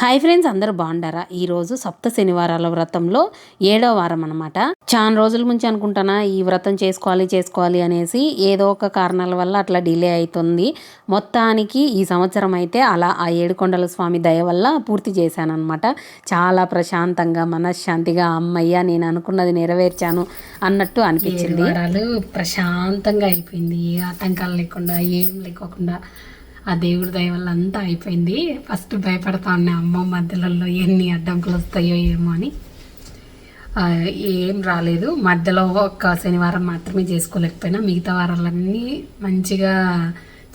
Hi friends అందరు బాగుండారా? ఈరోజు సప్త శనివారాల వ్రతంలో ఏడో వారం అనమాట చాలా రోజుల నుంచి అనుకుంటానా ఈ వ్రతం చేసుకోవాలి చేసుకోవాలి అనేసి ఏదో ఒక కారణాల వల్ల అట్లా డిలే అవుతుంది మొత్తానికి ఈ సంవత్సరం అయితే అలా ఆ ఏడుకొండల స్వామి దయ వల్ల పూర్తి చేశాను అనమాట చాలా ప్రశాంతంగా మనశ్శాంతిగా అమ్మయ్య నేను అనుకున్నది నెరవేర్చాను అన్నట్టు అనిపించింది. ప్రశాంతంగా అయిపోయింది. ఆటంకాలు లేకుండా ఏం లేకోకుండా. ఆ దేవుడి దయ వల్ల అంతా అయిపోయింది. ఫస్ట్ భయపడతా ఉన్నా అమ్మ మధ్యలో ఎన్ని అడ్డంకులు వస్తాయో ఏమో అని. ఏం రాలేదు. మధ్యలో ఒక్క శనివారం మాత్రమే చేసుకోలేకపోయినా మిగతా వారాలన్నీ మంచిగా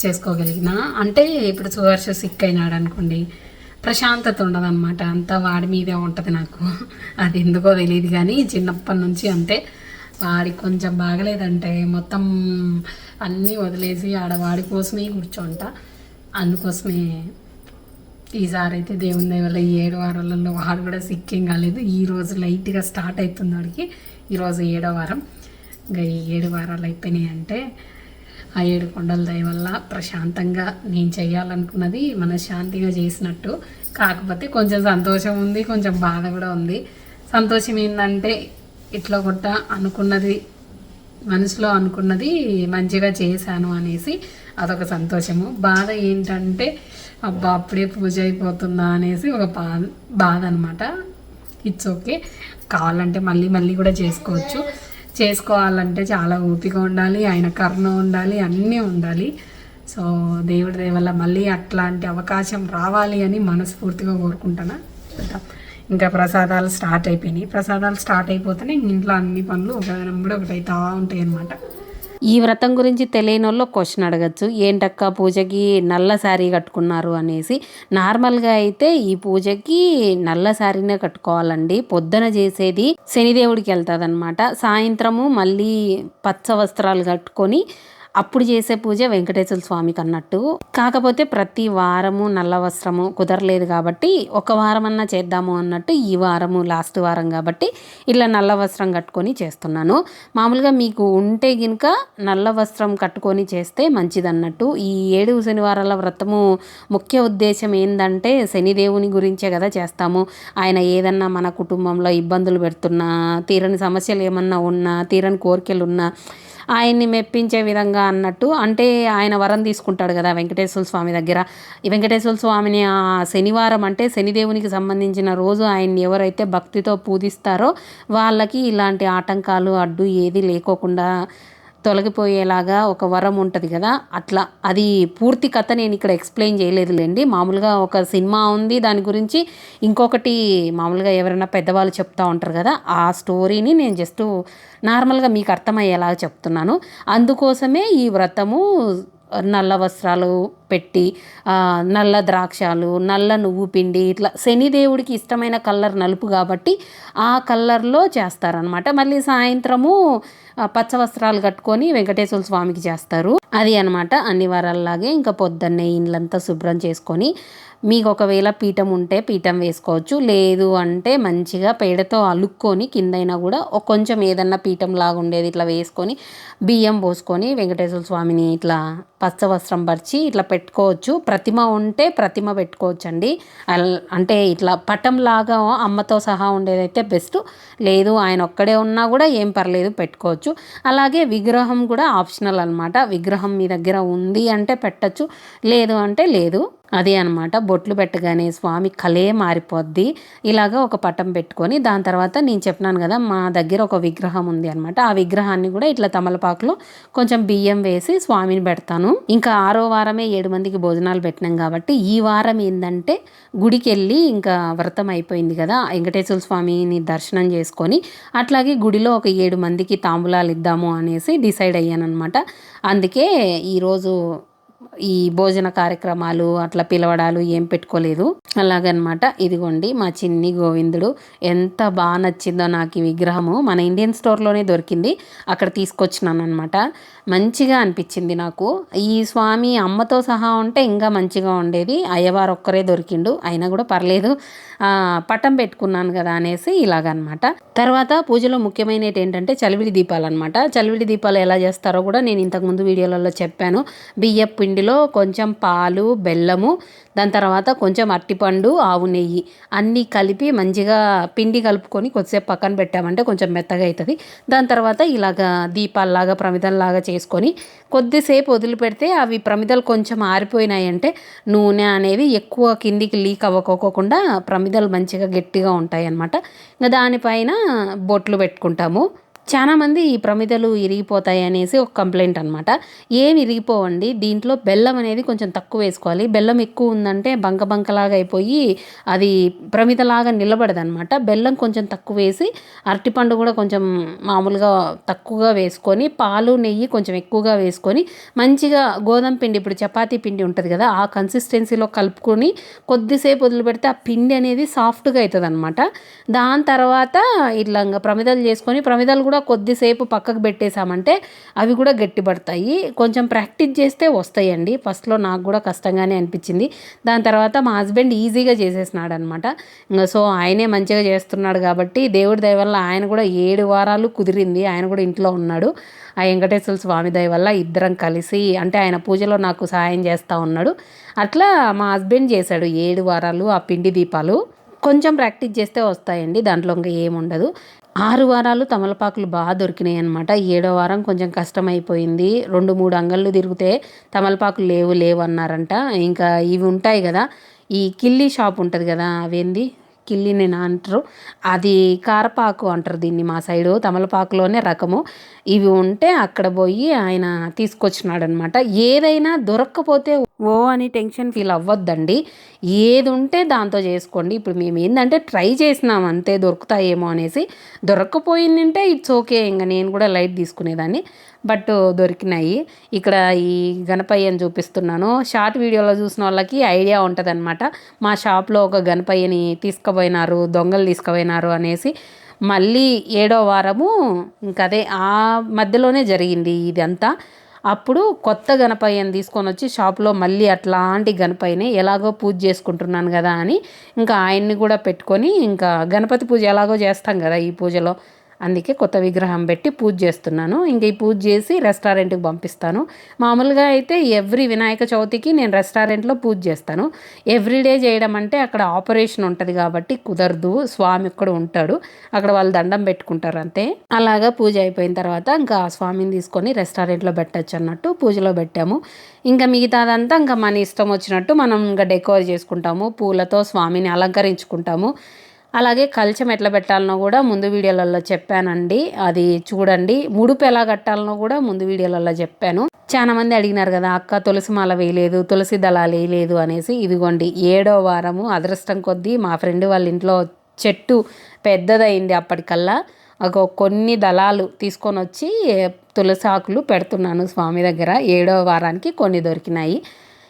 చేసుకోగలిగిన. అంటే ఇప్పుడు సువర్ష సిక్ అయినాడు అనుకోండి ప్రశాంతత ఉండదన్నమాట. అంతా వాడి మీదే ఉంటుంది నాకు. అది ఎందుకో తెలియదు కానీ చిన్నప్పటి నుంచి అంతే. వాడికి కొంచెం బాగలేదంటే మొత్తం అన్నీ వదిలేసి ఆడవాడి కోసమే కూర్చోంట. అందుకోసమే ఈసారి అయితే దేవుని దయ వల్ల ఈ ఏడు వారాలలో వాడు కూడా సిక్కేం కాలేదు. ఈ రోజు లైట్గా స్టార్ట్ అవుతుంది వాడికి. ఈరోజు ఏడో వారం. ఇంకా ఈ ఏడు వారాలు అయిపోయినాయి అంటే ఆ ఏడు కొండల దయ వల్ల ప్రశాంతంగా నేను చేయాలనుకున్నది మనశ్శాంతిగా చేసినట్టు. కాకపోతే కొంచెం సంతోషం ఉంది కొంచెం బాధ కూడా ఉంది. సంతోషం ఏంటంటే ఇట్లా కొట్ట అనుకున్నది మనసులో అనుకున్నది మంచిగా చేశాను అనేసి అదొక సంతోషము. బాధ ఏంటంటే అబ్బా అప్పుడే పూజ అయిపోతుందా అనేసి ఒక బా బాధ అనమాట ఇట్స్ ఓకే కావాలంటే మళ్ళీ మళ్ళీ కూడా చేసుకోవచ్చు. చేసుకోవాలంటే చాలా ఓపిక ఉండాలి ఆయన కరుణ ఉండాలి అన్నీ ఉండాలి. సో దేవుడి దేవల్ల మళ్ళీ అట్లాంటి అవకాశం రావాలి అని మనస్ఫూర్తిగా కోరుకుంటాను? ఇంకా ప్రసాదాలు స్టార్ట్ అయిపోయినాయి. ప్రసాదాలు స్టార్ట్ అయిపోతేనే ఇంట్లో అన్ని పనులు ఒక కూడా ఒకటి అవుతా ఉంటాయి అన్నమాట ఈ వ్రతం గురించి తెలియని వాళ్ళు క్వశ్చన్ అడగచ్చు. ఏంటక్క పూజకి నల్ల శారీ కట్టుకున్నారు అనేసి. నార్మల్గా అయితే ఈ పూజకి నల్ల శారీనే కట్టుకోవాలండి. పొద్దున చేసేది శనిదేవుడికి వెళ్తుంది అనమాట సాయంత్రము మళ్ళీ పచ్చ వస్త్రాలు కట్టుకొని అప్పుడు చేసే పూజ వెంకటేశ్వర స్వామికి అన్నట్టు కాకపోతే ప్రతి వారము నల్ల వస్త్రము కుదరలేదు కాబట్టి ఒక వారం అన్నా చేద్దాము అన్నట్టు ఈ వారము లాస్ట్ వారం కాబట్టి ఇలా నల్ల వస్త్రం కట్టుకొని చేస్తున్నాను. మామూలుగా మీకు ఉంటే గినుక నల్ల వస్త్రం కట్టుకొని చేస్తే మంచిది అన్నట్టు ఈ ఏడు శనివారాల వ్రతము ముఖ్య ఉద్దేశం ఏంటంటే శనిదేవుని గురించే కదా చేస్తాము. ఆయన ఏదన్నా మన కుటుంబంలో ఇబ్బందులు పెడుతున్నా తీరని సమస్యలు ఏమన్నా ఉన్నా తీరని కోరికలు ఉన్నా ఆయన్ని మెప్పించే విధంగా అన్నట్టు అంటే ఆయన వరం తీసుకుంటాడు కదా వెంకటేశ్వర స్వామి దగ్గర. వెంకటేశ్వర స్వామిని ఆ శనివారం అంటే శనిదేవునికి సంబంధించిన రోజు ఆయన్ని ఎవరైతే భక్తితో పూజిస్తారో వాళ్ళకి ఇలాంటి ఆటంకాలు అడ్డు ఏది లేకోకుండా తొలగిపోయేలాగా ఒక వరం ఉంటుంది కదా అట్లా. అది పూర్తి కథ నేను ఇక్కడ ఎక్స్ప్లెయిన్ చేయలేదులేండి. మామూలుగా ఒక సినిమా ఉంది దాని గురించి ఇంకొకటి మామూలుగా ఎవరైనా పెద్దవాళ్ళు చెప్తా ఉంటారు కదా ఆ స్టోరీని నేను జస్ట్ నార్మల్గా మీకు అర్థమయ్యేలాగా చెప్తున్నాను. అందుకోసమే ఈ వ్రతము నల్ల వస్త్రాలు పెట్టి నల్ల ద్రాక్షాలు నల్ల నువ్వు పిండి ఇట్లా శనిదేవుడికి ఇష్టమైన కలర్ నలుపు కాబట్టి ఆ కలర్లో చేస్తారనమాట మళ్ళీ సాయంత్రము పచ్చ వస్త్రాలు కట్టుకొని వెంకటేశ్వర స్వామికి చేస్తారు. అది అనమాట అన్ని వారాల్లాగే ఇంకా పొద్దున్నే ఇండ్లంతా శుభ్రం చేసుకొని మీకు ఒకవేళ పీఠం ఉంటే పీఠం వేసుకోవచ్చు. లేదు అంటే మంచిగా పేడతో అలుక్కొని కిందైనా కూడా కొంచెం ఏదన్నా పీఠం లాగా ఉండేది ఇట్లా వేసుకొని బియ్యం పోసుకొని వెంకటేశ్వర స్వామిని ఇట్లా పచ్చ వస్త్రం పరిచి ఇట్లా పెట్టుకోవచ్చు. ప్రతిమ ఉంటే ప్రతిమ పెట్టుకోవచ్చు అండి అంటే ఇట్లా పటం లాగా అమ్మతో సహా ఉండేదైతే బెస్ట్. లేదు ఆయన ఒక్కడే ఉన్నా కూడా ఏం పర్లేదు పెట్టుకోవచ్చు. అలాగే విగ్రహం కూడా ఆప్షనల్ అనమాట విగ్రహం మీ దగ్గర ఉంది అంటే పెట్టచ్చు. లేదు అంటే లేదు. అదే అనమాట బొట్లు పెట్టగానే స్వామి కలే మారిపోద్ది. ఇలాగ ఒక పటం పెట్టుకొని దాని తర్వాత నేను చెప్పినాను కదా మా దగ్గర ఒక విగ్రహం ఉంది అనమాట ఆ విగ్రహాన్ని కూడా ఇట్లా తమలపాకులో కొంచెం బియ్యం వేసి స్వామిని పెడతాను. ఇంకా ఆరో వారమే ఏడు మందికి భోజనాలు పెట్టినాం కాబట్టి ఈ వారం ఏంటంటే గుడికి వెళ్ళి ఇంకా వ్రతం అయిపోయింది కదా వెంకటేశ్వర స్వామిని దర్శనం చేసుకొని అట్లాగే గుడిలో ఒక ఏడు మందికి తాంబూలాలు ఇద్దాము అనేసి డిసైడ్ అయ్యాను అనమాట అందుకే ఈరోజు ఈ భోజన కార్యక్రమాలు అట్లా పిలవడాలు ఏం పెట్టుకోలేదు. అలాగనమాట. ఇదిగోండి మా చిన్ని గోవిందుడు ఎంత బాగా నచ్చిందో నాకు ఈ విగ్రహము. మన ఇండియన్ స్టోర్లోనే దొరికింది. అక్కడ తీసుకొచ్చినాను అనమాట మంచిగా అనిపించింది నాకు. ఈ స్వామి అమ్మతో సహా ఉంటే ఇంకా మంచిగా ఉండేది. అయ్యవారు ఒక్కరే దొరికిండు. అయినా కూడా పర్లేదు. పటం పెట్టుకున్నాను కదా అనేసి ఇలాగనమాట. తర్వాత పూజలో ముఖ్యమైనది ఏంటంటే చలివిడి దీపాలు అనమాట చలివిడి దీపాలు ఎలా చేస్తారో కూడా నేను ఇంతకుముందు వీడియోలలో చెప్పాను. బియ్యపు పిండి పిండిలో కొంచెం పాలు బెల్లము దాని తర్వాత కొంచెం అట్టిపండు ఆవు నెయ్యి అన్నీ కలిపి మంచిగా పిండి కలుపుకొని కొద్దిసేపు పక్కన పెట్టామంటే కొంచెం మెత్తగా అవుతుంది దాని తర్వాత ఇలాగా దీపాల్లాగా ప్రమిదల్లాగా చేసుకొని కొద్దిసేపు వదిలిపెడితే అవి ప్రమిదలు కొంచెం ఆరిపోయినాయి అంటే నూనె అనేది ఎక్కువ కిందికి లీక్ అవ్వకోకుండా ప్రమిదలు మంచిగా గట్టిగా ఉంటాయి అన్నమాట ఇంకా దానిపైన బొట్లు పెట్టుకుంటాము. చాలా మంది ఈ ప్రమిదలు ఇరిగిపోతాయి అనేసి ఒక కంప్లైంట్ అనమాట ఏమి ఇరిగిపోవండి దీంట్లో బెల్లం అనేది కొంచెం తక్కువ వేసుకోవాలి. బెల్లం ఎక్కువ ఉందంటే బంక బంకలాగా అయిపోయి అది ప్రమిదలాగా నిలబడదు అనమాట బెల్లం కొంచెం తక్కువ వేసి అరటిపండు కూడా కొంచెం మామూలుగా తక్కువగా వేసుకొని పాలు నెయ్యి కొంచెం ఎక్కువగా వేసుకొని మంచిగా గోధుమ పిండి ఇప్పుడు చపాతీ పిండి ఉంటుంది కదా ఆ కన్సిస్టెన్సీలో కలుపుకొని కొద్దిసేపు వదిలిపెడితే ఆ పిండి అనేది సాఫ్ట్గా అవుతుంది అనమాట దాని తర్వాత ఇట్లా ఇంకా ప్రమిదలు చేసుకొని ప్రమిదలు కూడా కొద్దిసేపు పక్కకు పెట్టేశామంటే అవి కూడా గట్టిపడతాయి. కొంచెం ప్రాక్టీస్ చేస్తే వస్తాయండి. ఫస్ట్లో నాకు కూడా కష్టంగానే అనిపించింది. దాని తర్వాత మా హస్బెండ్ ఈజీగా చేసేసినాడు అనమాట ఇంకా సో ఆయనే మంచిగా చేస్తున్నాడు కాబట్టి దేవుడి దయ వల్ల ఆయన కూడా ఏడు వారాలు కుదిరింది. ఆయన కూడా ఇంట్లో ఉన్నాడు. ఆ వెంకటేశ్వర స్వామి దయ వల్ల ఇద్దరం కలిసి అంటే ఆయన పూజలో నాకు సహాయం చేస్తూ ఉన్నాడు. అట్లా మా హస్బెండ్ చేశాడు ఏడు వారాలు ఆ పిండి దీపాలు. కొంచెం ప్రాక్టీస్ చేస్తే వస్తాయండి. దాంట్లో ఇంకా ఏముండదు. ఆరు వారాలు తమలపాకులు బాగా దొరికినాయి అనమాట ఏడో వారం కొంచెం కష్టమైపోయింది. రెండు మూడు అంగళ్ళు తిరిగితే తమలపాకులు లేవు లేవు అన్నారంట. ఇంకా ఇవి ఉంటాయి కదా ఈ కిల్లీ షాప్ ఉంటుంది కదా అవేంది? కిల్లిని అంటారు. అది కారపాకు అంటారు దీన్ని మా సైడు. తమలపాకులోనే రకము. ఇవి ఉంటే అక్కడ పోయి ఆయన తీసుకొచ్చినాడనమాట ఏదైనా దొరక్కపోతే ఓ అని టెన్షన్ ఫీల్ అవ్వద్దండి. ఏది ఉంటే దాంతో చేసుకోండి. ఇప్పుడు మేము ఏంటంటే ట్రై చేసినాం అంతే దొరుకుతాయేమో అనేసి. దొరకకపోయిందంటే ఇట్స్ ఓకే ఇంకా నేను కూడా లైట్ తీసుకునేదాన్ని. బట్ దొరికినాయి. ఇక్కడ ఈ గణపయ్యని చూపిస్తున్నాను. షార్ట్ వీడియోలో చూసిన వాళ్ళకి ఐడియా ఉంటుంది మా షాప్లో ఒక గణపయ్యని తీసుకుపోయినారు దొంగలు తీసుకుపోయినారు అనేసి. మళ్ళీ ఏడో వారము ఇంకదే ఆ మధ్యలోనే జరిగింది ఇదంతా. అప్పుడు కొత్త గణపయ్యని తీసుకొని వచ్చి షాప్లో మళ్ళీ అట్లాంటి గణపయ్యని ఎలాగో పూజ చేసుకుంటున్నాను కదా అని ఇంకా ఆయన్ని కూడా పెట్టుకొని ఇంకా గణపతి పూజ ఎలాగో చేస్తాం కదా ఈ పూజలో. అందుకే కొత్త విగ్రహం పెట్టి పూజ చేస్తున్నాను. ఇంక ఈ పూజ చేసి రెస్టారెంట్కి పంపిస్తాను. మామూలుగా అయితే ఎవ్రీ వినాయక చవితికి నేను రెస్టారెంట్లో పూజ చేస్తాను. ఎవ్రీడే చేయడం అంటే అక్కడ ఆపరేషన్ ఉంటుంది కాబట్టి కుదరదు. స్వామి ఇక్కడ ఉంటాడు. అక్కడ వాళ్ళు దండం పెట్టుకుంటారు అంతే. అలాగా పూజ అయిపోయిన తర్వాత ఇంకా ఆ స్వామిని తీసుకొని రెస్టారెంట్లో పెట్టచ్చు అన్నట్టు పూజలో పెట్టాము. ఇంకా మిగతాదంతా ఇంకా మన ఇష్టం వచ్చినట్టు మనం ఇంకా డెకోర్ చేసుకుంటాము. పూలతో స్వామిని అలంకరించుకుంటాము. అలాగే కల్చం ఎట్లా పెట్టాలనో కూడా ముందు వీడియోలలో చెప్పానండి. అది చూడండి. ముడుపు ఎలా కట్టాలనో కూడా ముందు వీడియోలలో చెప్పాను. చాలా మంది అడిగినారు కదా అక్క తులసి మాల వేయలేదు తులసి దళాలు వేయలేదు అనేసి. ఇదిగోండి ఏడో వారము అదృష్టం కొద్దీ మా ఫ్రెండ్ వాళ్ళ ఇంట్లో చెట్టు పెద్దదైంది అప్పటికల్లా. ఒక కొన్ని దళాలు తీసుకొని వచ్చి తులసి ఆకులు పెడుతున్నాను స్వామి దగ్గర. ఏడో వారానికి కొన్ని దొరికినాయి.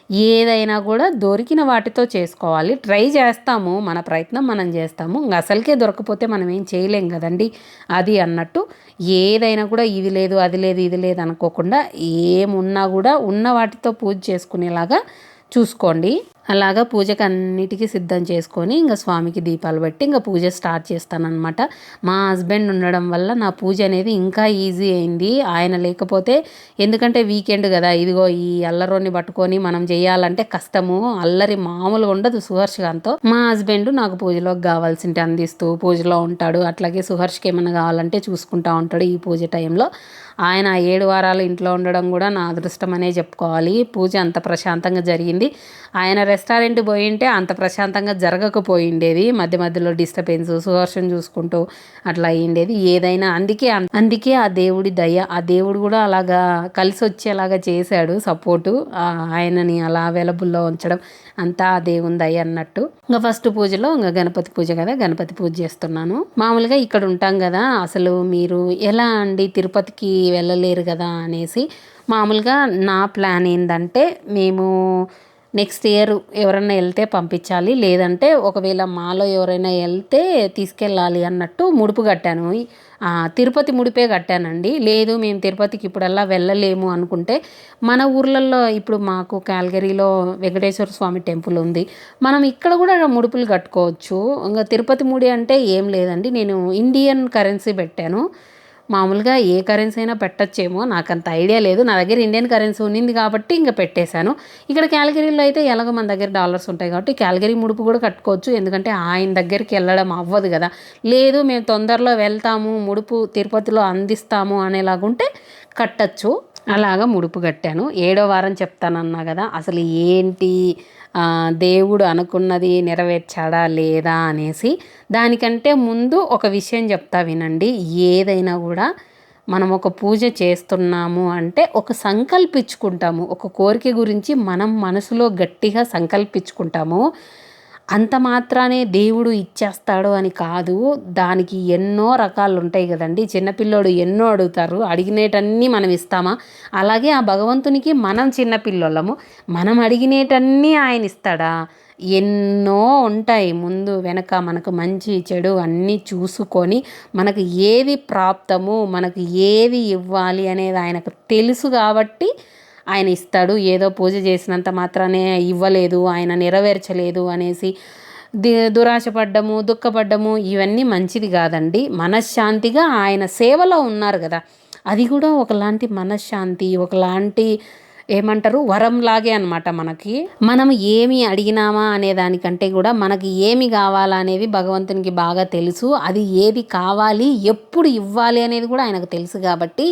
ఏదైనా కూడా దొరికిన వాటితో చేసుకోవాలి. ట్రై చేస్తాము మన ప్రయత్నం మనం చేస్తాము. ఇంక అసలుకే దొరకపోతే మనం ఏం చేయలేం కదండి. అది అన్నట్టు ఏదైనా కూడా ఇది లేదు అది లేదు ఇది లేదు అనుకోకుండా ఏమున్నా కూడా ఉన్న వాటితో పూజ చేసుకునేలాగా చూసుకోండి. అలాగా పూజకు అన్నిటికీ సిద్ధం చేసుకొని ఇంకా స్వామికి దీపాలు పెట్టి ఇంకా పూజ స్టార్ట్ చేస్తానన్నమాట. మా హస్బెండ్ ఉండడం వల్ల నా పూజ అనేది ఇంకా ఈజీ అయింది. ఆయన లేకపోతే ఎందుకంటే వీకెండ్ కదా ఇదిగో ఈ అల్లరోని పట్టుకొని మనం చేయాలంటే కష్టము అల్లరి మామూలుగా ఉండదు సుహర్షగాంతో. మా హస్బెండ్ నాకు పూజలోకి కావాల్సింటే అందిస్తూ పూజలో ఉంటాడు. అట్లాగే సుహర్ష్కి ఏమైనా కావాలంటే చూసుకుంటా ఉంటాడు ఈ పూజ టైంలో. ఆయన ఏడు వారాలు ఇంట్లో ఉండడం కూడా నా అదృష్టం అనే చెప్పుకోవాలి. పూజ అంత ప్రశాంతంగా జరిగింది. ఆయన రెస్టారెంట్ పోయింటే అంత ప్రశాంతంగా జరగకపోయిండేది. మధ్య మధ్యలో డిస్టర్బెన్స్ సుహర్షం చూసుకుంటూ అట్లా అయ్యిండేది. ఏదైనా అందుకే అందుకే ఆ దేవుడి దయ ఆ దేవుడు కూడా అలాగా కలిసి వచ్చేలాగా చేశాడు సపోర్టు. ఆయనని అలా అవైలబుల్లో ఉంచడం అంతా ఆ దేవుని దయ అన్నట్టు. ఇంకా ఫస్ట్ పూజలో ఇంకా గణపతి పూజ కదా గణపతి పూజ చేస్తున్నాను. మామూలుగా ఇక్కడ ఉంటాం కదా అసలు మీరు ఎలా అండి తిరుపతికి వెళ్ళలేరు కదా అనేసి మామూలుగా నా ప్లాన్ ఏంటంటే మేము నెక్స్ట్ ఇయర్ ఎవరైనా వెళ్తే పంపించాలి. లేదంటే ఒకవేళ మాలో ఎవరైనా వెళ్తే తీసుకెళ్ళాలి అన్నట్టు ముడుపు కట్టాను. తిరుపతి ముడిపే కట్టానండి. లేదు మేము తిరుపతికి ఇప్పుడల్లా వెళ్ళలేము అనుకుంటే మన ఊర్లలో ఇప్పుడు మాకు కాల్గరీలో వెంకటేశ్వర స్వామి టెంపుల్ ఉంది. మనం ఇక్కడ కూడా ముడుపులు కట్టుకోవచ్చు. ఇంకా తిరుపతి ముడి అంటే ఏం లేదండి. నేను ఇండియన్ కరెన్సీ పెట్టాను. మామూలుగా ఏ కరెన్సీ అయినా పెట్టచ్చేమో. నాకు అంత ఐడియా లేదు. నా దగ్గర ఇండియన్ కరెన్సీ ఉన్నింది కాబట్టి ఇంకా పెట్టేశాను. ఇక్కడ క్యాలగరీలో అయితే ఎలాగో మన దగ్గర డాలర్స్ ఉంటాయి కాబట్టి క్యాలగరీ ముడుపు కూడా కట్టుకోవచ్చు. ఎందుకంటే ఆయన దగ్గరికి వెళ్ళడం అవ్వదు కదా. లేదు మేము తొందరలో వెళ్తాము ముడుపు తిరుపతిలో అందిస్తాము అనేలాగుంటే కట్టచ్చు. అలాగా ముడుపు కట్టాను. ఏడో వారం చెప్తానన్నా కదా అసలు ఏంటి దేవుడు అనుకున్నది నెరవేర్చాడా లేదా అనేసి దానికంటే ముందు ఒక విషయం చెప్తా వినండి. ఏదైనా కూడా మనం ఒక పూజ చేస్తున్నాము అంటే ఒక సంకల్పించుకుంటాము. ఒక కోరిక గురించి మనం మనసులో గట్టిగా సంకల్పించుకుంటాము. అంత మాత్రానే దేవుడు ఇచ్చేస్తాడు అని కాదు. దానికి ఎన్నో రకాలు ఉంటాయి కదండి. చిన్నపిల్లోడు ఎన్నో అడుగుతారు. అడిగినేటన్నీ మనం ఇస్తామా? అలాగే ఆ భగవంతునికి మనం చిన్నపిల్లోళ్ళము మనం అడిగినేటన్నీ ఆయన ఇస్తాడా? ఎన్నో ఉంటాయి. ముందు వెనక మనకు మంచి చెడు అన్నీ చూసుకొని మనకు ఏది ప్రాప్తము మనకు ఏది ఇవ్వాలి అనేది ఆయనకు తెలుసు కాబట్టి ఆయన ఇస్తాడు ఏదో పూజ చేసినంత మాత్రానే ఇవ్వలేదు ఆయన నెరవేర్చలేదు అనేసి ది దురాశపడ్డము దుఃఖపడ్డము ఇవన్నీ మంచిది కాదండి. మనశ్శాంతిగా ఆయన సేవలో ఉన్నారు కదా. అది కూడా ఒకలాంటి మనశ్శాంతి ఒకలాంటి ఏమంటారు వరంలాగే అనమాట మనకి. మనం ఏమి అడిగినామా అనే దానికంటే కూడా మనకి ఏమి కావాలా అనేది భగవంతునికి బాగా తెలుసు. అది ఏది కావాలి ఎప్పుడు ఇవ్వాలి అనేది కూడా ఆయనకు తెలుసు కాబట్టి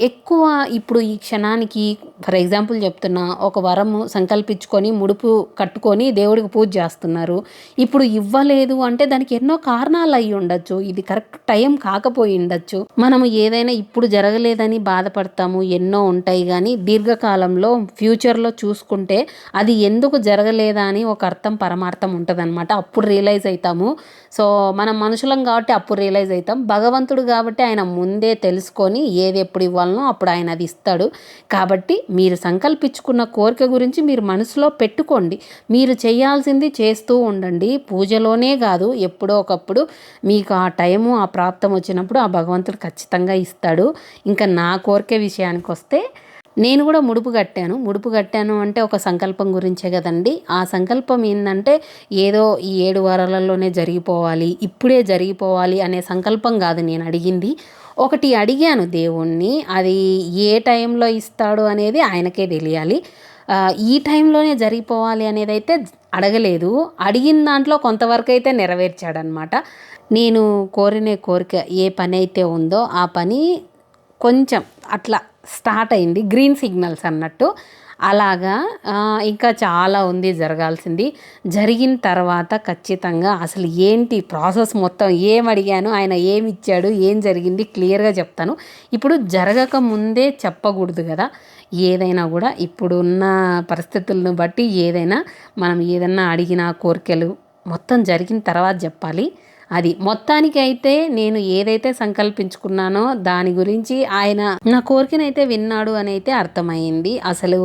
ఎక్కువ ఇప్పుడు ఈ క్షణానికి ఫర్ ఎగ్జాంపుల్ చెప్తున్నా ఒక వరము సంకల్పించుకొని ముడుపు కట్టుకొని దేవుడికి పూజ చేస్తున్నారు. ఇప్పుడు ఇవ్వలేదు అంటే దానికి ఎన్నో కారణాలు అయి ఉండొచ్చు. ఇది కరెక్ట్ టైం కాకపోయి ఉండొచ్చు. మనము ఏదైనా ఇప్పుడు జరగలేదని బాధపడతాము ఎన్నో ఉంటాయి కానీ దీర్ఘకాలంలో ఫ్యూచర్లో చూసుకుంటే అది ఎందుకు జరగలేదా అని ఒక అర్థం పరమార్థం ఉంటుంది అప్పుడు రియలైజ్ అవుతాము సో మనం మనుషులం కాబట్టి అప్పుడు రియలైజ్ అవుతాం. భగవంతుడు కాబట్టి ఆయన ముందే తెలుసుకొని ఏది ఎప్పుడు ఇవ్వాలనో అప్పుడు ఆయన అది ఇస్తాడు. కాబట్టి మీరు సంకల్పించుకున్న కోరిక గురించి మీరు మనసులో పెట్టుకోండి. మీరు చేయాల్సింది చేస్తూ ఉండండి. పూజలోనే కాదు ఎప్పుడో ఒకప్పుడు మీకు ఆ టైము ఆ ప్రాప్తం వచ్చినప్పుడు ఆ భగవంతుడు ఖచ్చితంగా ఇస్తాడు. ఇంకా నా కోరిక విషయానికి వస్తే నేను కూడా ముడుపు కట్టాను. ముడుపు కట్టాను అంటే ఒక సంకల్పం గురించే కదండి. ఆ సంకల్పం ఏంటంటే ఏదో ఈ ఏడు వారాలలోనే జరిగిపోవాలి ఇప్పుడే జరిగిపోవాలి అనే సంకల్పం కాదు నేను అడిగింది. ఒకటి అడిగాను దేవుణ్ణి అది ఏ టైంలో ఇస్తాడు అనేది ఆయనకే తెలియాలి. ఈ టైంలోనే జరిగిపోవాలి అనేది అయితే అడగలేదు. అడిగిన దాంట్లో కొంతవరకు అయితే నెరవేర్చాడనమాట. నేను కోరిన కోరిక ఏ పని అయితే ఉందో ఆ పని కొంచెం అట్లా స్టార్ట్ అయింది. గ్రీన్ సిగ్నల్స్ అన్నట్టు. అలాగా ఇంకా చాలా ఉంది జరగాల్సింది. జరిగిన తర్వాత ఖచ్చితంగా అసలు ఏంటి ప్రాసెస్ మొత్తం ఏం అడిగాను ఆయన ఏమి ఇచ్చాడు ఏం జరిగింది క్లియర్గా చెప్తాను. ఇప్పుడు జరగక ముందే చెప్పకూడదు కదా. ఏదైనా కూడా ఇప్పుడున్న పరిస్థితులను బట్టి ఏదైనా మనం ఏదైనా అడిగిన కోరికలు మొత్తం జరిగిన తర్వాత చెప్పాలి. అది మొత్తానికి అయితే నేను ఏదైతే సంకల్పించుకున్నానో దాని గురించి ఆయన నా కోరికనైతే విన్నాడు అని అయితే అర్థమైంది. అసలు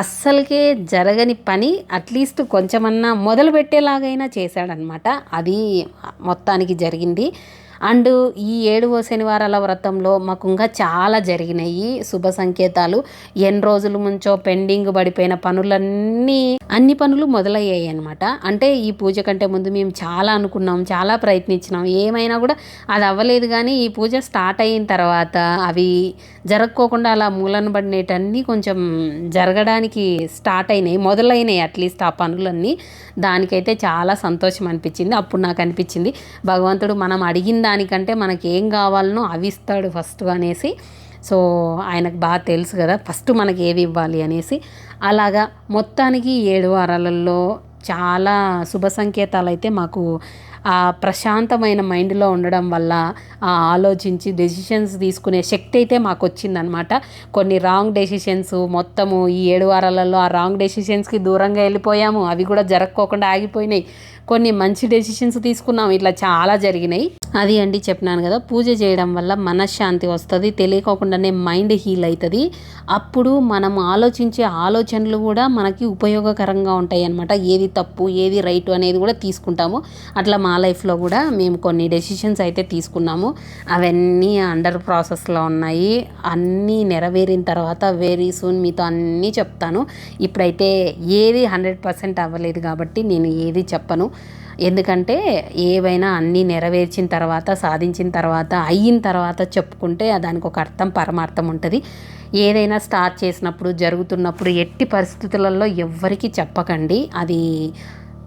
అస్సలకే జరగని పని అట్లీస్ట్ కొంచెమన్నా మొదలు పెట్టేలాగైనా చేశాడనమాట. అది మొత్తానికి జరిగింది. అండ్ ఈ ఏడవ శనివారాల వ్రతంలో మాకు ఇంకా చాలా జరిగినాయి శుభ సంకేతాలు. ఎన్ని రోజుల ముంచో పెండింగ్ పడిపోయిన పనులన్నీ అన్ని పనులు మొదలయ్యాయి అనమాట అంటే ఈ పూజ కంటే ముందు మేము చాలా అనుకున్నాం చాలా ప్రయత్నించినాం. ఏమైనా కూడా అది అవ్వలేదు కానీ ఈ పూజ స్టార్ట్ అయిన తర్వాత అవి జరగకోకుండా అలా మూలన పడినటన్నీ కొంచెం జరగడానికి స్టార్ట్ అయినాయి మొదలైనాయి అట్లీస్ట్ ఆ పనులన్నీ. దానికైతే చాలా సంతోషం అనిపించింది అప్పుడు నాకు అనిపించింది. భగవంతుడు మనం అడిగిన దానికంటే మనకి ఏం కావాలనో అవి ఇస్తాడు ఫస్ట్ అనేసి. సో ఆయనకు బాగా తెలుసు కదా ఫస్ట్ మనకి ఏది ఇవ్వాలి అనేసి. అలాగా మొత్తానికి ఏడు వారాలలో చాలా శుభ సంకేతాలు అయితే మాకు ఆ ప్రశాంతమైన మైండ్లో ఉండడం వల్ల ఆ ఆలోచించి డెసిషన్స్ తీసుకునే శక్తి అయితే మాకు వచ్చిందనమాట కొన్ని రాంగ్ డెసిషన్స్ మొత్తము ఈ ఏడు వారాలలో ఆ రాంగ్ డెసిషన్స్కి దూరంగా వెళ్ళిపోయాము. అవి కూడా జరక్కోకుండా ఆగిపోయినాయి. కొన్ని మంచి డెసిషన్స్ తీసుకున్నాం. ఇట్లా చాలా జరిగినాయి. అది అండి చెప్పినాను కదా పూజ చేయడం వల్ల మనశ్శాంతి వస్తుంది తెలియకోకుండానే మైండ్ హీల్ అవుతుంది అప్పుడు మనం ఆలోచించే ఆలోచనలు కూడా మనకి ఉపయోగకరంగా ఉంటాయి అన్నమాట ఏది తప్పు ఏది రైట్ అనేది కూడా తీసుకుంటాము. అట్లా మా లైఫ్లో కూడా మేము కొన్ని డెసిషన్స్ అయితే తీసుకున్నాము. అవన్నీ అండర్ ప్రాసెస్లో ఉన్నాయి. అన్నీ నెరవేరిన తర్వాత వెరీ సూన్ మీతో అన్నీ చెప్తాను. ఇప్పుడైతే ఏది హండ్రెడ్ పర్సెంట్ అవ్వలేదు కాబట్టి నేను ఏది చెప్పను. ఎందుకంటే ఏవైనా అన్నీ నెరవేర్చిన తర్వాత సాధించిన తర్వాత అయిన తర్వాత చెప్పుకుంటే దానికి ఒక అర్థం పరమార్థం ఉంటుంది. ఏదైనా స్టార్ట్ చేసినప్పుడు జరుగుతున్నప్పుడు ఎట్టి పరిస్థితులలో ఎవ్వరికీ చెప్పకండి. అది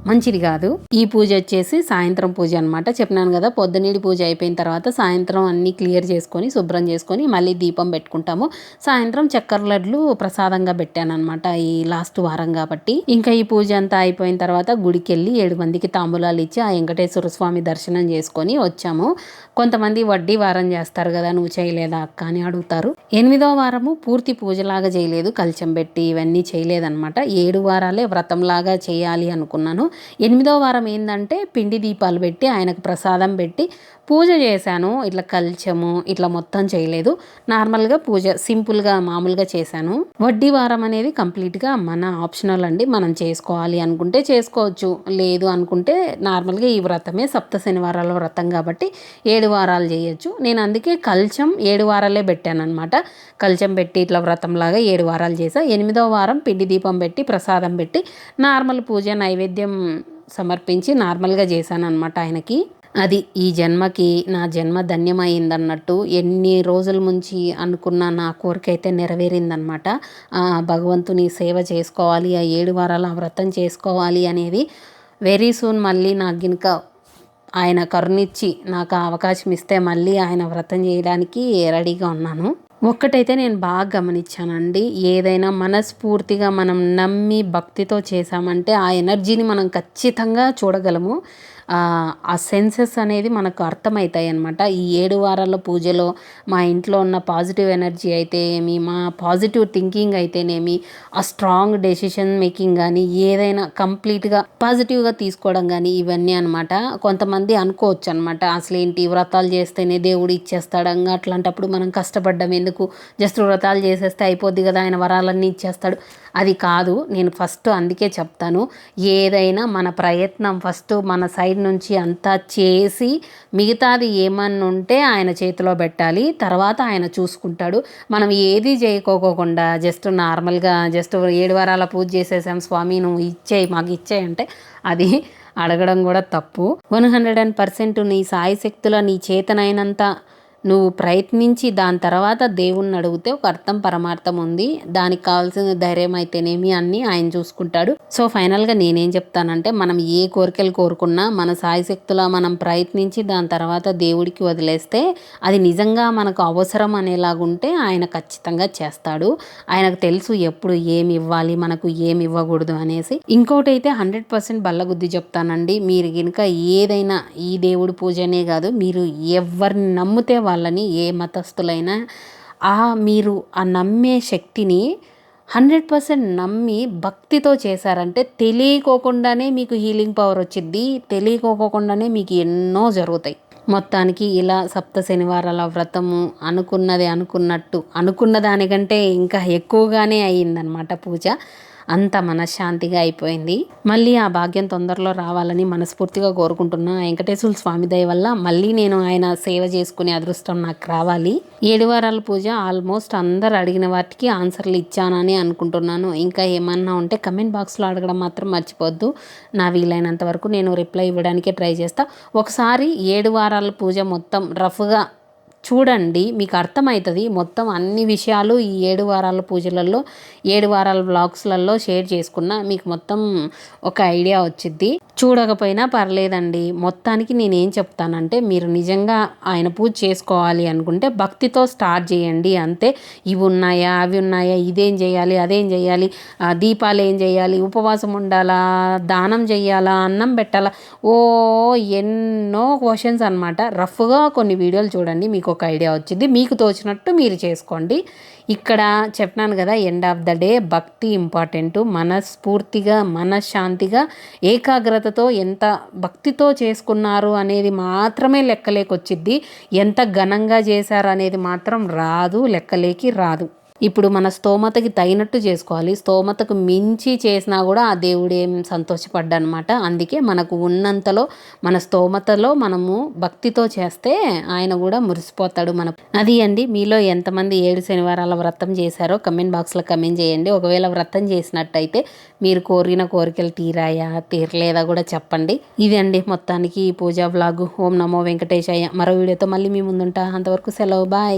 మంచిది కాదు. ఈ పూజ వచ్చేసి సాయంత్రం పూజ అనమాట చెప్పినాను కదా పొద్దునీడి పూజ అయిపోయిన తర్వాత సాయంత్రం అన్నీ క్లియర్ చేసుకొని శుభ్రం చేసుకొని మళ్ళీ దీపం పెట్టుకుంటాము. సాయంత్రం చక్కెర లడ్లు ప్రసాదంగా పెట్టాను అనమాట ఈ లాస్ట్ వారం కాబట్టి. ఇంకా ఈ పూజ అంతా అయిపోయిన తర్వాత గుడికి వెళ్ళి ఏడు మందికి తాంబూలాలు ఇచ్చి ఆ వెంకటేశ్వర స్వామి దర్శనం చేసుకొని వచ్చాము. కొంతమంది వడ్డీ వారం చేస్తారు కదా నువ్వు చేయలేదా అక్క అని అడుగుతారు. ఎనిమిదో వారము పూర్తి పూజలాగా చేయలేదు. కలిచం పెట్టి ఇవన్నీ చేయలేదన్నమాట. ఏడు వారాలే వ్రతంలాగా చేయాలి అనుకున్నాను. ఎనిమిదో వారం ఏంటంటే పిండి దీపాలు పెట్టి ఆయనకు ప్రసాదం పెట్టి పూజ చేశాను. ఇట్లా కల్చము ఇట్లా మొత్తం చేయలేదు. నార్మల్గా పూజ సింపుల్గా మామూలుగా చేశాను. వడ్డీ వారం అనేది కంప్లీట్గా మన ఆప్షనల్ అండి. మనం చేసుకోవాలి అనుకుంటే చేసుకోవచ్చు. లేదు అనుకుంటే నార్మల్గా ఈ వ్రతమే సప్త శనివారాల వ్రతం కాబట్టి ఏడు వారాలు చేయొచ్చు. నేను అందుకే కల్చం ఏడు వారాలే పెట్టాను అనమాట కల్చం పెట్టి ఇట్లా వ్రతంలాగా ఏడు వారాలు చేసా ఎనిమిదో వారం పిండి దీపం పెట్టి ప్రసాదం పెట్టి నార్మల్ పూజ నైవేద్యం సమర్పించి నార్మల్గా చేశాను అనమాట ఆయనకి. అది ఈ జన్మకి నా జన్మ ధన్యమైందన్నట్టు ఎన్ని రోజుల నుంచి అనుకున్న నా కోరిక అయితే నెరవేరిందనమాట భగవంతుని సేవ చేసుకోవాలి ఆ ఏడు వారాల వ్రతం చేసుకోవాలి అనేది వెరీ సూన్ మళ్ళీ నాకు గినుక ఆయన కరుణిచ్చి నాకు అవకాశం ఇస్తే మళ్ళీ ఆయన వ్రతం చేయడానికి రెడీగా ఉన్నాను. ఒక్కటైతే నేను బాగా గమనించానండి. ఏదైనా మనస్ఫూర్తిగా మనం నమ్మి భక్తితో చేసామంటే ఆ ఎనర్జీని మనం ఖచ్చితంగా చూడగలము. ఆ సెన్సెస్ అనేది మనకు అర్థమవుతాయి అనమాట ఈ ఏడు వారాల పూజలో మా ఇంట్లో ఉన్న పాజిటివ్ ఎనర్జీ అయితే ఏమి మా పాజిటివ్ థింకింగ్ అయితేనేమి ఆ స్ట్రాంగ్ డెసిషన్ మేకింగ్ కానీ ఏదైనా కంప్లీట్గా పాజిటివ్గా తీసుకోవడం కానీ ఇవన్నీ అనమాట కొంతమంది అనుకోవచ్చు అనమాట అసలు ఏంటి వ్రతాలు చేస్తేనే దేవుడు ఇచ్చేస్తాడు అట్లాంటప్పుడు మనం కష్టపడ్డం ఎందుకు? జస్ట్ వ్రతాలు చేసేస్తే అయిపోద్ది కదా ఆయన వరాలన్నీ ఇచ్చేస్తాడు. అది కాదు నేను ఫస్ట్ అందుకే చెప్తాను. ఏదైనా మన ప్రయత్నం ఫస్ట్ మన సైడ్ నుంచి అంతా చేసి మిగతాది ఏమన్నా ఉంటే ఆయన చేతిలో పెట్టాలి. తర్వాత ఆయన చూసుకుంటాడు. మనం ఏది చేయకోకుండా జస్ట్ నార్మల్గా జస్ట్ ఏడు వారాల పూజ చేసేసాం స్వామి నువ్వు ఇచ్చేయి మాకు ఇచ్చేయి అంటే అది అడగడం కూడా తప్పు. వన్ హండ్రెడ్ అండ్ పర్సెంట్ నీ సాయి శక్తుల నీ చేతనైనంత నువ్వు ప్రయత్నించి దాని తర్వాత దేవుణ్ణి అడిగితే ఒక అర్థం పరమార్థం ఉంది. దానికి కావాల్సిన ధైర్యం అయితేనేమి అన్నీ ఆయన చూసుకుంటాడు. సో ఫైనల్గా నేనేం చెప్తానంటే మనం ఏ కోరికలు కోరుకున్నా మన సాయశక్తులా మనం ప్రయత్నించి దాని తర్వాత దేవుడికి వదిలేస్తే అది నిజంగా మనకు అవసరం అనేలాగుంటే ఆయన ఖచ్చితంగా చేస్తాడు. ఆయనకు తెలుసు ఎప్పుడు ఏమి ఇవ్వాలి మనకు ఏమి ఇవ్వకూడదు అనేసి. ఇంకోటి అయితే హండ్రెడ్ పర్సెంట్ బల్లగుద్ది చెప్తానండి. మీరు కనుక ఏదైనా ఈ దేవుడి పూజనే కాదు మీరు ఎవరిని నమ్మితే వాళ్ళని ఏ మతస్థులైనా ఆ మీరు ఆ నమ్మే శక్తిని హండ్రెడ్ పర్సెంట్ నమ్మి భక్తితో చేశారంటే తెలియకోకుండానే మీకు హీలింగ్ పవర్ వచ్చిద్ది తెలియకోకుండానే మీకు ఎన్నో జరుగుతాయి. మొత్తానికి ఇలా సప్త శనివారాల వ్రతము అనుకున్నది అనుకున్నట్టు అనుకున్న దానికంటే ఇంకా ఎక్కువగానే అయ్యిందనమాట పూజ. అంత మనశ్శాంతిగా అయిపోయింది. మళ్ళీ ఆ భాగ్యం తొందరలో రావాలని మనస్ఫూర్తిగా కోరుకుంటున్నా. వెంకటేశ్వర స్వామి దయ వల్ల మళ్ళీ నేను ఆయన సేవ చేసుకునే అదృష్టం నాకు రావాలి. ఏడు వారాల పూజ ఆల్మోస్ట్ అందరు అడిగిన వాటికి ఆన్సర్లు ఇచ్చానని అనుకుంటున్నాను. ఇంకా ఏమన్నా ఉంటే కమెంట్ బాక్స్లో అడగడం మాత్రం మర్చిపోద్దు నా వీలైనంత వరకు నేను రిప్లై ఇవ్వడానికే ట్రై చేస్తా. ఒకసారి ఏడు వారాల పూజ మొత్తం రఫ్గా చూడండి మీకు అర్థమవుతుంది మొత్తం అన్ని విషయాలు ఈ ఏడు వారాల పూజలలో ఏడు వారాల బ్లాగ్స్లలో షేర్ చేసుకున్న మీకు మొత్తం ఒక ఐడియా వచ్చిద్ది. చూడకపోయినా పర్లేదండి. మొత్తానికి నేనేం చెప్తానంటే మీరు నిజంగా ఆయన పూజ చేసుకోవాలి అనుకుంటే భక్తితో స్టార్ట్ చేయండి. అంతే. ఇవి ఉన్నాయా అవి ఉన్నాయా ఇదేం చేయాలి అదేం చేయాలి దీపాలు ఏం చేయాలి ఉపవాసం ఉండాలా దానం చేయాలా అన్నం పెట్టాలా ఓ ఎన్నో క్వశ్చన్స్ అనమాట రఫ్గా కొన్ని వీడియోలు చూడండి మీకు ఒక ఐడియా వచ్చింది. మీకు తోచినట్టు మీరు చేసుకోండి. ఇక్కడ చెప్పినాను కదా ఎండ్ ఆఫ్ ద డే భక్తి ఇంపార్టెంట్ మనస్ఫూర్తిగా మనశ్శాంతిగా ఏకాగ్రతతో ఎంత భక్తితో చేసుకున్నారు అనేది మాత్రమే లెక్కలేకొచ్చిద్ది. ఎంత ఘనంగా చేశారు అనేది మాత్రం రాదు లెక్కలేకి రాదు. ఇప్పుడు మన స్తోమతకి తగినట్టు చేసుకోవాలి. స్తోమతకు మించి చేసినా కూడా ఆ దేవుడేం సంతోషపడ్డనమాట. అందుకే మనకు ఉన్నంతలో మన స్తోమతలో మనము భక్తితో చేస్తే ఆయన కూడా మురిసిపోతాడు మన అది అండి మీలో ఎంతమంది ఏడు శనివారాల వ్రతం చేశారో కమెంట్ బాక్స్లో కమెంట్ చేయండి. ఒకవేళ వ్రతం చేసినట్టయితే మీరు కోరిన కోరికలు తీరాయా తీరలేదా కూడా చెప్పండి. ఇది అండి మొత్తానికి ఈ పూజా బ్లాగ్ ఓం నమో వెంకటేశయ్య మరో వీడియోతో మళ్ళీ మీ ముందుంటా. అంతవరకు సెలవు. బాయ్.